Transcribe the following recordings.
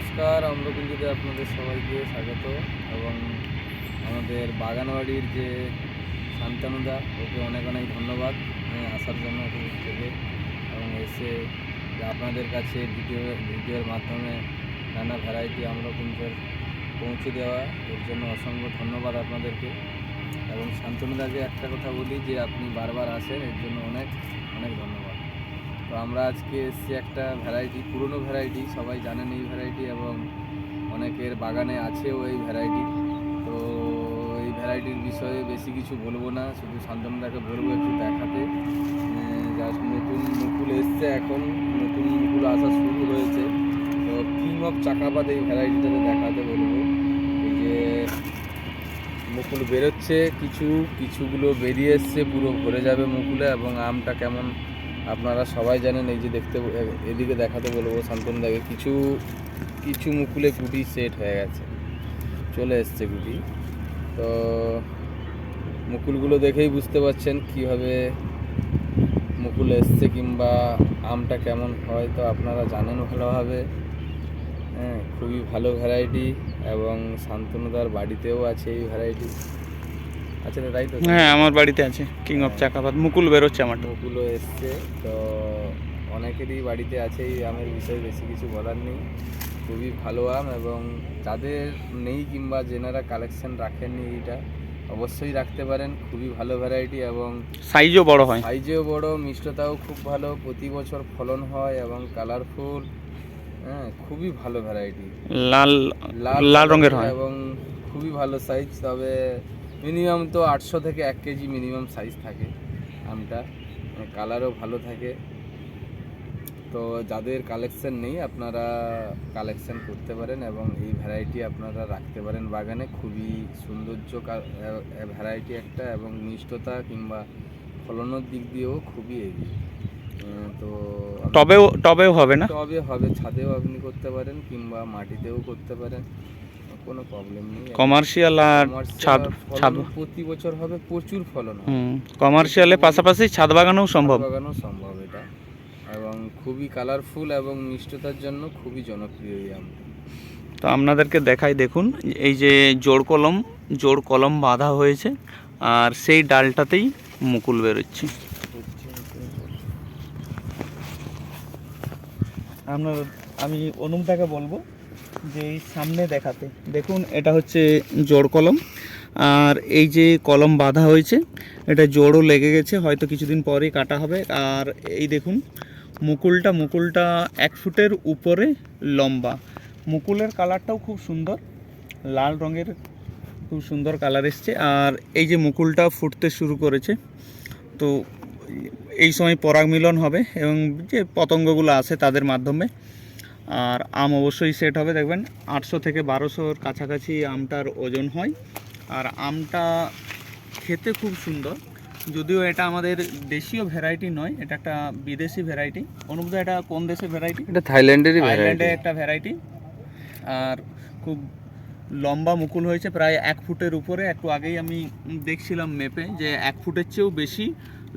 নমস্কার, অম্রকুঞ্জিতে আপনাদের সবাইকে স্বাগত এবং আমাদের বাগানবাড়ির যে শান্তানুদা, ওকে অনেক অনেক ধন্যবাদ। আসার জন্য থেকে এবং এসে আপনাদের কাছে ভিডিও, ভিডিওর মাধ্যমে নানা ভ্যারাইটি আম্রকুঞ্জের পৌঁছে দেওয়া, এর জন্য অসংখ্য ধন্যবাদ আপনাদেরকে। এবং শান্তনুদাকে একটা কথা বলি যে, আপনি বারবার আসেন, এর জন্য অনেক অনেক ধন্যবাদ। তো আমরা আজকে এসেছি একটা ভ্যারাইটি পুরনো ভ্যারাইটি সবাই জানেন এই ভ্যারাইটি এবং অনেকের বাগানে আছেও এই ভ্যারাইটি তো এই ভ্যারাইটির বিষয়ে বেশি কিছু বলব না, শুধু শান্তনুদাকে বলব একটু দেখাতে। জাস্ট নতুন মুকুল এসছে এখন, নতুন মুকুল আসা শুরু হয়েছে। তো কিং অফ চাকাপাত এই ভ্যারাইটিটাতে দেখাতে বলব। এই যে মুকুল বেরোচ্ছে, কিছু, কিছুগুলো বেরিয়ে এসছে, পুরো ভরে যাবে মুকুলে এবং আমটা কেমন আপনারা সবাই জানেন, এই যে দেখতে এদিকে দেখাতে বলব শান্তনুদাকে কিছু কিছু মুকুলে গুটি সেট হয়ে গেছে। চলে এসছে গুটি। তো মুকুলগুলো দেখেই বুঝতে পারছেন কীভাবে মুকুল এসছে কিংবা আমটা কেমন হয়, তো আপনারা জানেন ভালোভাবে। হ্যাঁ খুবই ভালো ভ্যারাইটি এবং শান্তনুদার বাড়িতেও আছে এই ভ্যারাইটি আচ্ছা তাই তো? হ্যাঁ আমার বাড়িতে আছে কিং অফ চাকাপাত মুকুল বেরোচ্ছে আমার। মুকুলও এসছে তো অনেকেরই বাড়িতে আছে এই আমের বিষয়ে বেশি কিছু বলার নেই। খুবই ভালো আম এবং যাদের নেই কিংবা যেনারা কালেকশন রাখেননি এইটা অবশ্যই রাখতে পারেন। খুবই ভালো ভ্যারাইটি এবং সাইজও বড় হয়। সাইজেও বড় মিষ্টতাও খুব ভালো প্রতি বছর ফলন হয় এবং কালারফুল হ্যাঁ খুবই ভালো ভ্যারাইটি লাল লাল রঙের হয়। এবং খুবই ভালো সাইজ তবে মিনিমাম তো আটশো থেকে এক কেজি মিনিমাম সাইজ থাকে আমটা। কালারও ভালো থাকে। তো যাদের কালেকশন নেই আপনারা কালেকশন করতে পারেন এবং এই ভ্যারাইটি আপনারা রাখতে পারেন বাগানে। খুবই সৌন্দর্য ভ্যারাইটি একটা এবং মিষ্টতা কিংবা ফলনের দিক দিয়েও খুবই এগিয়ে। তো টবেও টবেও হবে না? টবে হবে ছাদেও আপনি করতে পারেন কিংবা মাটিতেও করতে পারেন। কোনো প্রবলেম নেই। কমার্শিয়াল আর ছাদ ছাদ প্রতি বছর হবে প্রচুর ফলন হুম কমার্শিয়ালের পাশাপাশি ছাদ বাগানেও সম্ভব। বাগানও সম্ভব এটা। এবং খুবই কালারফুল এবং মিষ্টতার জন্য খুবই জনপ্রিয় এই আমটা। তো আপনাদেরকে দেখাই দেখুন এই যে জোড় কলম জোড় কলম বাঁধা হয়েছে আর সেই ডালটাতেই মুকুল বেরোচ্ছে। আপনার আমি অনুপদাকে বলব যে সামনে দেখাতে। দেখুন, এটা হচ্ছে জোড় কলম। আর এই যে কলম বাঁধা হয়েছে, এটা জোড়ও লেগে গেছে, হয়তো কিছুদিন পরেই কাটা হবে। আর এই দেখুন, মুকুলটা মুকুলটা এক ফুটের উপরে লম্বা। মুকুলের কালারটাও খুব সুন্দর, লাল রঙের খুব সুন্দর কালার এসছে। আর এই যে মুকুলটা ফুটতে শুরু করেছে, তো এই সময় পরাগ মিলন হবে এবং যে পতঙ্গগুলো আছে তাদের মাধ্যমে আর আম অবশ্যই সেট হবে দেখবেন আটশো থেকে বারোশোর কাছাকাছি আমটার ওজন হয়। আর আমটা খেতে খুব সুন্দর যদিও এটা আমাদের দেশীয় ভ্যারাইটি নয় এটা একটা বিদেশি ভ্যারাইটি অনুভূত এটা কোন দেশের ভ্যারাইটি এটা থাইল্যান্ডেরই আইল্যান্ডে একটা ভ্যারাইটি আর খুব লম্বা মুকুল হয়েছে প্রায় এক ফুটের উপরে। একটু আগেই আমি দেখছিলাম মেপে যে এক ফুটের চেয়েও বেশি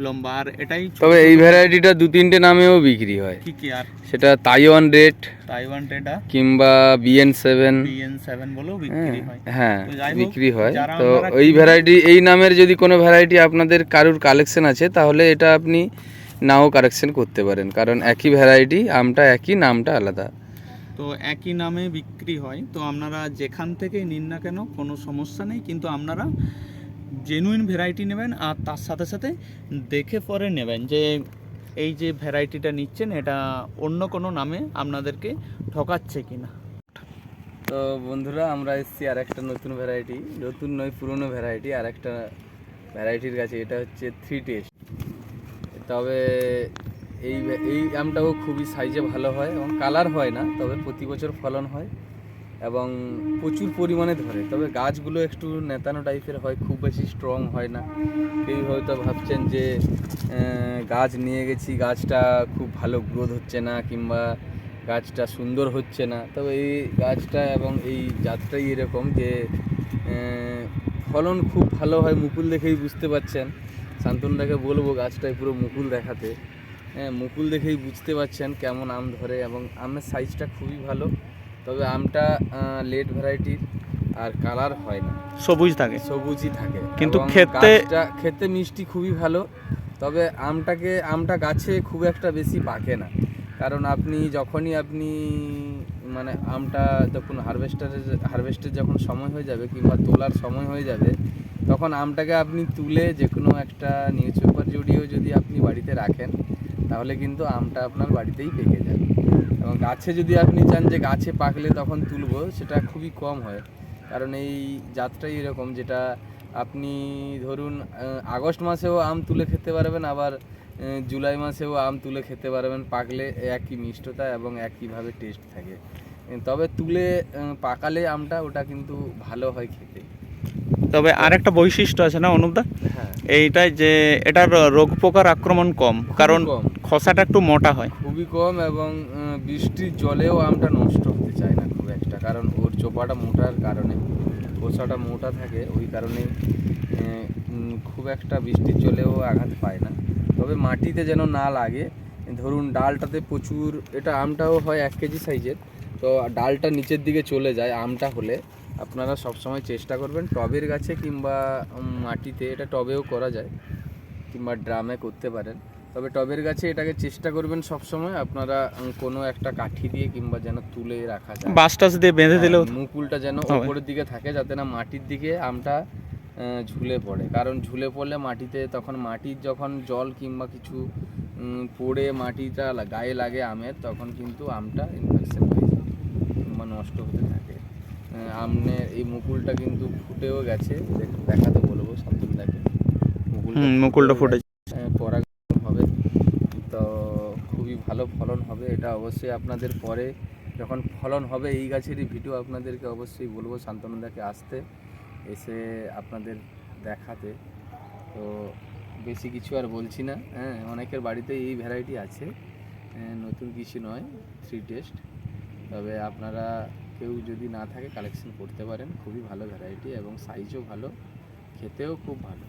লম্বা আর এটাই তবে এই ভ্যারাইটিটা দু তিনটে নামেও বিক্রি হয়। কি কি আর? সেটা তাইওয়ান রেড তাইওয়ান টেডা কিংবা বিএন সেভেন বিএন সেভেন বলেও বিক্রি হয় হ্যাঁ। হোক, বিক্রি হয়। তো এই ভ্যারাইটি এই নামের যদি কোনো ভ্যারাইটি আপনাদের কারুর কালেকশন আছে তাহলে এটা আপনি নাও কালেকশন করতে পারেন। কারণ একই ভ্যারাইটি আমটা একই নামটা আলাদা। তো একই নামে বিক্রি হয়। তো আপনারা যেখান থেকে নিন না কেন কোনো সমস্যা নেই। কিন্তু আপনারা জেনুইন ভ্যারাইটি নেবেন আর তার সাথে সাথে দেখে পরে নেবেন যে এই যে ভ্যারাইটিটা নিচ্ছেন, এটা অন্য কোনো নামে আপনাদেরকে ঠকাচ্ছে কি না তো বন্ধুরা, আমরা এসেছি আর একটা নতুন ভ্যারাইটি নতুন নয়, পুরনো ভ্যারাইটি আর একটা ভ্যারাইটির কাছে, এটা হচ্ছে থ্রি টেস্ট তবে এই এই আমটাও খুবই সাইজে ভালো হয় এবং কালার হয় না, তবে প্রতি বছর ফলন হয়। এবং প্রচুর পরিমাণে ধরে। তবে গাছগুলো একটু নেতানো টাইপের হয়, খুব বেশি স্ট্রং হয় না। কেউ হয়তো ভাবছেন যে গাছ নিয়ে গেছি, গাছটা খুব ভালো গ্রোথ হচ্ছে না কিংবা গাছটা সুন্দর হচ্ছে না। তবে এই গাছটা এবং এই জাতটাই এরকম যে ফলন খুব ভালো হয় মুকুল দেখেই বুঝতে পারছেন শান্তনুদাকে বলব গাছটায় পুরো মুকুল দেখাতে। হ্যাঁ মুকুল দেখেই বুঝতে পারছেন কেমন আম ধরে এবং আমের সাইজটা খুবই ভালো। তবে আমটা লেট ভ্যারাইটির আর কালার হয় না। সবুজ থাকে। সবুজই থাকে। কিন্তু খেতে- খেতে মিষ্টি খুবই ভালো। তবে আমটাকে আমটা গাছে খুব একটা বেশি পাকে না। কারণ আপনি যখনই আপনি মানে আমটা যখন হারভেস্টারের হারভেস্টের যখন সময় হয়ে যাবে কিংবা তোলার সময় হয়ে যাবে তখন আমটাকে আপনি তুলে যে কোনো একটা নিউজ পেপার জড়িয়েও যদি আপনি বাড়িতে রাখেন তাহলে কিন্তু আমটা আপনার বাড়িতেই পেকে যাবে। এবং গাছে যদি আপনি চান যে গাছে পাকলে তখন তুলবো সেটা খুবই কম হয়। কারণ এই জাতটাই এরকম যেটা আপনি ধরুন আগস্ট মাসেও আম তুলে খেতে পারবেন আবার জুলাই মাসেও আম তুলে খেতে পারবেন। পাকলে একই মিষ্টতা এবং একইভাবে টেস্ট থাকে। তবে তুলে পাকালে আমটা ওটা কিন্তু ভালো হয় খেতে। তবে আর একটা বৈশিষ্ট্য আছে না অনুপদা হ্যাঁ। এইটাই যে এটার রোগ পোকার আক্রমণ কম। কারণ। খসাটা একটু মোটা হয়। খুবই কম এবং বৃষ্টির জলেও আমটা নষ্ট হতে চায় না খুব একটা। কারণ ওর চোপাটা মোটার কারণে, খোসাটা মোটা থাকে, ওই কারণে খুব একটা বৃষ্টির জলেও আঘাত পায় না। তবে মাটিতে যেন না লাগে, ধরুন ডালটাতে প্রচুর, এটা আমটাও হয় এক কেজি সাইজের, তো ডালটা নিচের দিকে চলে যায় আমটা হলে, আপনারা সবসময় চেষ্টা করবেন টবের গাছে কিংবা মাটিতে, এটা টবেও করা যায়, কিংবা ড্রামে করতে পারেন। তবে টবের গাছে এটাকে চেষ্টা করবেন সবসময় আপনারা কোনো একটা কাঠি দিয়ে কিংবা যেন তুলে রাখা যায়। বাস টাস দিয়ে বেঁধে দিলেও হ্যাঁ, মুকুলটা যেন উপরের দিকে থাকে যাতে না মাটির দিকে আমটা ঝুলে পড়ে। কারণ ঝুলে পড়লে মাটিতে তখন মাটির যখন জল কিংবা কিছু পড়ে মাটিটা গায়ে লাগে আমের তখন কিন্তু আমটা ইনফেকশন হয়ে যায় কিংবা নষ্ট হতে থাকে। আহ, আমনের এই মুকুলটা কিন্তু ফুটেও গেছে। দেখাতে বলব হুম, মুকুলটা ফুটে গেছে, আহ, পরাগায়ন হবে তো খুবই ভালো ফলন হবে এটা অবশ্যই আপনাদের পরে। যখন ফলন হবে এই গাছেরই ভিডিও আপনাদেরকে অবশ্যই বলব শান্তনুদাকে আসতে এসে আপনাদের দেখাতে। তো বেশি কিছু আর বলছি না হ্যাঁ অনেকের বাড়িতে এই ভ্যারাইটি আছে হ্যাঁ, নতুন কিছু নয় থ্রি টেস্ট তবে আপনারা কেউ যদি না থাকে কালেকশন করতে পারেন খুবই ভালো ভ্যারাইটি এবং সাইজও ভালো খেতেও খুব ভালো।